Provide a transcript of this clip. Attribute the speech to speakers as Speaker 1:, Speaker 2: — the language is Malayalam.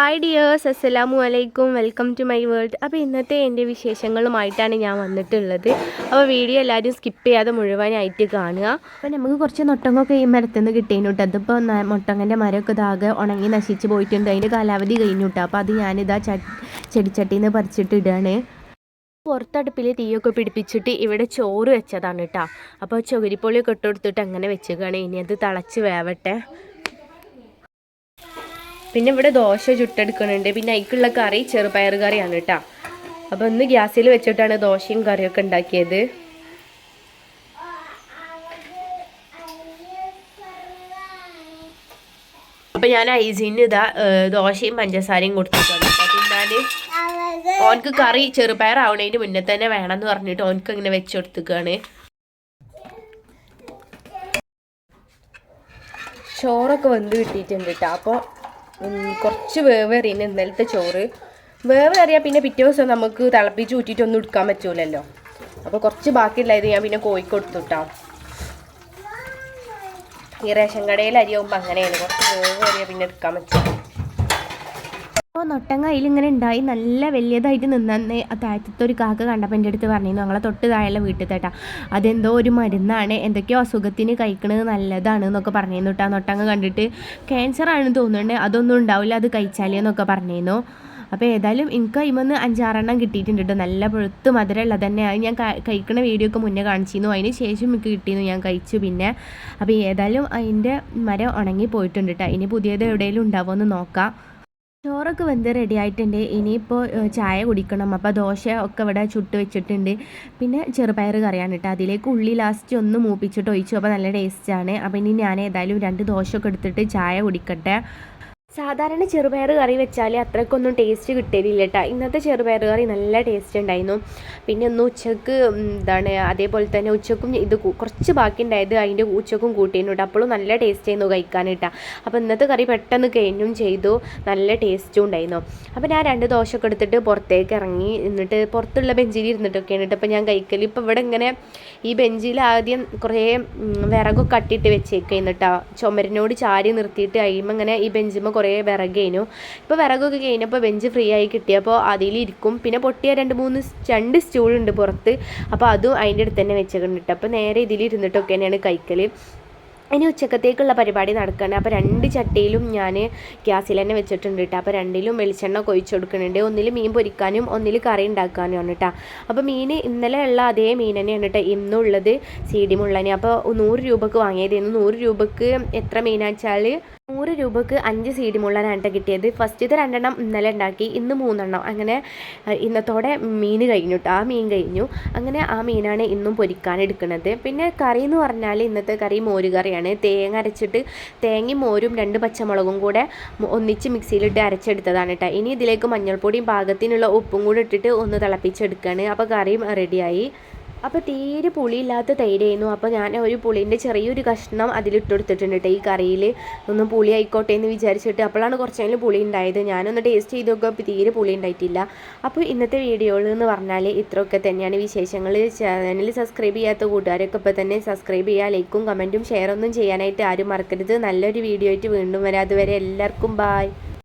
Speaker 1: ഹായ് ഡിയേഴ്സ് അസ്സലാമു അലൈക്കും വെൽക്കം ടു മൈ വേൾഡ് അപ്പോൾ ഇന്നത്തെ എന്റെ വിശേഷങ്ങളുമായിട്ടാണ് ഞാൻ വന്നിട്ടുള്ളത്. അപ്പോൾ വീഡിയോ എല്ലാവരും സ്കിപ്പ് ചെയ്യാതെ മുഴുവനായിട്ട് കാണുക. അപ്പോൾ നമുക്ക് കുറച്ച് മുട്ടങ്ങൊക്കെ ഈ മരത്തുനിന്ന് കിട്ടിയിരുന്നു കേട്ടോ അതിപ്പോൾ മുട്ടങ്ങന്റെ മരമൊക്കെ ഇതാകെ ഉണങ്ങി നശിച്ച് പോയിട്ടുണ്ട്. അതിന്റെ കാലാവധി കഴിഞ്ഞു കേട്ടോ അപ്പോൾ അത് ഞാനിതാ ചെടിച്ചട്ടിന്ന് നിന്ന് പറിച്ചിട്ട് ഇടുകയാണ് പുറത്തടുപ്പിൽ തീയൊക്കെ പിടിപ്പിച്ചിട്ട് ഇവിടെ ചോറ് വെച്ചതാണ് കേട്ടോ. അപ്പോൾ ചുകരിപ്പൊളിയൊക്കെ ഇട്ടുകൊടുത്തിട്ട് അങ്ങനെ വെച്ചേക്കാണ്. ഇനി അത് തിളച്ച് വേവട്ടെ. പിന്നെ ഇവിടെ ദോശ ചുട്ടെടുക്കുന്നുണ്ട്. പിന്നെ അതിക്കുള്ള കറി ചെറുപയർ കറിയാണ് കേട്ടോ. അപ്പോൾ ഇന്ന് ഗ്യാസിൽ വെച്ചിട്ടാണ് ദോശയും കറിയൊക്കെ ഉണ്ടാക്കിയത്. അപ്പം ഞാൻ ഐസിന് ഇതാ ദോശയും പഞ്ചസാരയും കൊടുത്തിട്ടുണ്ട്. ഞാൻ ഓനക്ക് കറി ചെറുപയർ ആവണതിന് മുന്നേ തന്നെ വേണമെന്ന് പറഞ്ഞിട്ട് ഓനക്ക് ഇങ്ങനെ വെച്ച് കൊടുത്തേക്കാണ്. ചോറൊക്കെ വെന്ത് കിട്ടിയിട്ടുണ്ട് കേട്ടോ അപ്പോൾ കുറച്ച് വേവ് എറിയുന്ന ഇന്നലത്തെ ചോറ്. വേവ് എറിയാൽ പിന്നെ പിറ്റേ ദിവസം നമുക്ക് തിളപ്പിച്ച് ഊറ്റിയിട്ടൊന്നും എടുക്കാൻ പറ്റൂലല്ലോ. അപ്പോൾ കുറച്ച് ബാക്കിയുള്ളത് ഞാൻ പിന്നെ കോഴിക്ക് കൊടുത്തു കേട്ടോ ഈ റേഷൻ കടയിൽ അരിയാകുമ്പോൾ അങ്ങനെയാണ്. കുറച്ച് വേവ് എറിയാൽ പിന്നെ എടുക്കാൻ പറ്റും അപ്പോൾ നൊട്ടങ്ങ അതിലിങ്ങനെ ഉണ്ടായി നല്ല വലിയതായിട്ട് നിന്നെ താഴത്തെ ഒരു കാക്ക കണ്ടപ്പോൾ എന്റെ അടുത്ത് പറഞ്ഞിരുന്നു ഞങ്ങളെ തൊട്ട് താഴെയുള്ള വീട്ടിൽ തേട്ടാ അതെന്തോ ഒരു മരുന്നാണ്. എന്തൊക്കെയോ അസുഖത്തിന് കഴിക്കണത് നല്ലതാണ് എന്നൊക്കെ പറഞ്ഞിരുന്നു കേട്ടോ നൊട്ടങ്ങ കണ്ടിട്ട് ക്യാൻസർ ആണെന്ന് തോന്നുന്നുണ്ട്. അതൊന്നും ഉണ്ടാവില്ല. അത് കഴിച്ചാലേ എന്നൊക്കെ പറഞ്ഞിരുന്നു. അപ്പോൾ ഏതായാലും എനിക്ക് അതിമന്ന് അഞ്ചാറെണ്ണം കിട്ടിയിട്ടുണ്ട് കേട്ടോ നല്ല പുഴുത്ത് മധുരമുള്ളത് തന്നെ. അത് ഞാൻ കഴിക്കണ വീഡിയോ ഒക്കെ മുന്നേ കാണിച്ചിരുന്നു. അതിന് ശേഷം എനിക്ക് കിട്ടിയിരുന്നു. ഞാൻ കഴിച്ചു പിന്നെ. അപ്പോൾ ഏതായാലും അതിന്റെ മരം ഉണങ്ങി പോയിട്ടുണ്ട് കേട്ടോ ഇനി പുതിയത് എവിടെയെങ്കിലും ഉണ്ടാവുമോ എന്ന് നോക്കാം. ചോറൊക്കെ വെന്ത് റെഡി ആയിട്ടുണ്ട്. ഇനിയിപ്പോൾ ചായ കുടിക്കണം. അപ്പോൾ ദോശ ഒക്കെ ഇവിടെ ചുട്ട് വെച്ചിട്ടുണ്ട്. പിന്നെ ചെറുപയർ കറിയാണ് കേട്ടോ അതിലേക്ക് ഉള്ളി ലാസ്റ്റ് ഒന്ന് മൂപ്പിച്ചിട്ട് ഒഴിച്ചു. അപ്പോൾ നല്ല ടേസ്റ്റാണ് അപ്പോൾ ഇനി ഞാൻ ഏതായാലും രണ്ട് ദോശയൊക്കെ എടുത്തിട്ട് ചായ കുടിക്കട്ടെ. സാധാരണ ചെറുപയർ കറി വെച്ചാൽ അത്രക്കൊന്നും ടേസ്റ്റ് കിട്ടലില്ല കേട്ടോ ഇന്നത്തെ ചെറുപയർ കറി നല്ല ടേസ്റ്റ് ഉണ്ടായിരുന്നു. പിന്നെ ഒന്ന് ഉച്ചയ്ക്ക് എന്താണ് അതേപോലെ തന്നെ ഉച്ചക്കും ഇത് കുറച്ച് ബാക്കി ഉണ്ടായത് അതിന്റെ ഉച്ചക്കും കൂട്ടിയിരുന്നു കേട്ടോ അപ്പോഴും നല്ല ടേസ്റ്റ് ആയിരുന്നു കഴിക്കാൻ കേട്ടോ അപ്പോൾ ഇന്നത്തെ കറി പെട്ടെന്ന് കഴിഞ്ഞും ചെയ്തു. നല്ല ടേസ്റ്റും ഉണ്ടായിരുന്നു. അപ്പോൾ ഞാൻ രണ്ട് ദോശയൊക്കെ എടുത്തിട്ട് പുറത്തേക്ക് ഇറങ്ങി എന്നിട്ട് പുറത്തുള്ള ബെഞ്ചിൽ ഇരുന്നിട്ടൊക്കെയാണ് കേട്ടോ അപ്പോൾ ഞാൻ കഴിക്കൽ ഇപ്പോൾ ഇവിടെ ഇങ്ങനെ ഈ ബെഞ്ചിൽ ആദ്യം കുറേ വിറകൊക്കെ കട്ടിയിട്ട് വെച്ചേക്കുന്നു കേട്ടോ ചുമരിനോട് ചാരി നിർത്തിയിട്ട് കഴിയുമ്പോൾ ഇങ്ങനെ ഈ ബെഞ്ചിമ്മ കുറേ വിറക് കഴിഞ്ഞു. ഇപ്പോൾ വിറകൊക്കെ കഴിഞ്ഞപ്പോൾ ബെഞ്ച് ഫ്രീ ആയി കിട്ടിയപ്പോൾ അതിലിരിക്കും. പിന്നെ പൊട്ടിയ രണ്ട് മൂന്ന് രണ്ട് സ്റ്റൂളുണ്ട് പുറത്ത്. അപ്പോൾ അതും അതിന്റെ അടുത്ത് തന്നെ വെച്ചേക്കുന്നുണ്ട് അപ്പോൾ നേരെ ഇതിലിരുന്നിട്ടൊക്കെ തന്നെയാണ് കഴിക്കൽ ഇനി ഉച്ചക്കത്തേക്കുള്ള പരിപാടി നടക്കുകയാണ് അപ്പോൾ രണ്ട് ചട്ടിയിലും ഞാൻ ഗ്യാസിൽ തന്നെ വെച്ചിട്ടുണ്ട് കേട്ടോ അപ്പോൾ രണ്ടിലും വെളിച്ചെണ്ണ കൊഴിച്ച് കൊടുക്കുന്നുണ്ട് ഒന്നിൽ മീൻ പൊരിക്കാനും ഒന്നിൽ കറി ഉണ്ടാക്കാനും ആണ് കേട്ടോ അപ്പോൾ മീൻ ഇന്നലെ ഉള്ള അതേ മീൻ തന്നെയാണ് കേട്ടോ ഇന്നുള്ളത് സി ഡി മുള്ളനെ അപ്പോൾ നൂറ് രൂപക്ക് വാങ്ങിയതായിരുന്നു നൂറ് രൂപക്ക് എത്ര മീനാച്ചാൽ നൂറ് രൂപക്ക് അഞ്ച് സി ഡി മുള്ളനായിട്ട് കേട്ടോ കിട്ടിയത്. ഫസ്റ്റത്തെ രണ്ടെണ്ണം ഇന്നലെ ഉണ്ടാക്കി ഇന്ന് മൂന്നെണ്ണം. അങ്ങനെ ഇന്നത്തോടെ മീൻ കഴിഞ്ഞു ആ മീൻ കഴിഞ്ഞു. അങ്ങനെ ആ മീനാണ് ഇന്നും പൊരിക്കാൻ എടുക്കുന്നത്. പിന്നെ കറി എന്ന് പറഞ്ഞാൽ ഇന്നത്തെ കറി മോര് കറിയാണ്. തേങ്ങ അരച്ചിട്ട് തേങ്ങയും മോരും രണ്ട് പച്ചമുളകും കൂടെ ഒന്നിച്ച് മിക്സിയിലിട്ട് അരച്ചെടുത്തതാണ് കേട്ടോ ഇനി ഇതിലേക്ക് മഞ്ഞൾപ്പൊടിയും പാകത്തിനുള്ള ഉപ്പും കൂടി ഇട്ടിട്ട് ഒന്ന് തിളപ്പിച്ചെടുക്കുകയാണ് അപ്പോൾ കറിയും റെഡിയായി അപ്പോൾ തീരെ പുളിയില്ലാത്ത തൈരായിരുന്നു. അപ്പോൾ ഞാൻ ഒരു പുളീന്റെ ചെറിയൊരു കഷ്ണം അതിലിട്ട് കൊടുത്തിട്ടുണ്ട് കേട്ടോ ഈ കറിയിൽ ഒന്ന് പുളി ആയിക്കോട്ടെ എന്ന് വിചാരിച്ചിട്ട് അപ്പോഴാണ് കുറച്ചെങ്കിലും പുളി ഉണ്ടായത്. ഞാനൊന്ന് ടേസ്റ്റ് ചെയ്ത് നോക്കിയപ്പോൾ തീരെ പുളി ഉണ്ടായിട്ടില്ല. അപ്പോൾ ഇന്നത്തെ വീഡിയോകൾ എന്ന് പറഞ്ഞാൽ ഇത്രയൊക്കെ തന്നെയാണ് വിശേഷങ്ങൾ ചാനൽ സബ്സ്ക്രൈബ് ചെയ്യാത്ത കൂട്ടുകാരൊക്കെ ഇപ്പോൾ തന്നെ സബ്സ്ക്രൈബ് ചെയ്യുക ലൈക്കും കമന്റും ഷെയറൊന്നും ചെയ്യാനായിട്ട് ആരും മറക്കരുത്. നല്ലൊരു വീഡിയോ ആയിട്ട് വീണ്ടും വരാം. അതുവരെ എല്ലാവർക്കും ബായ്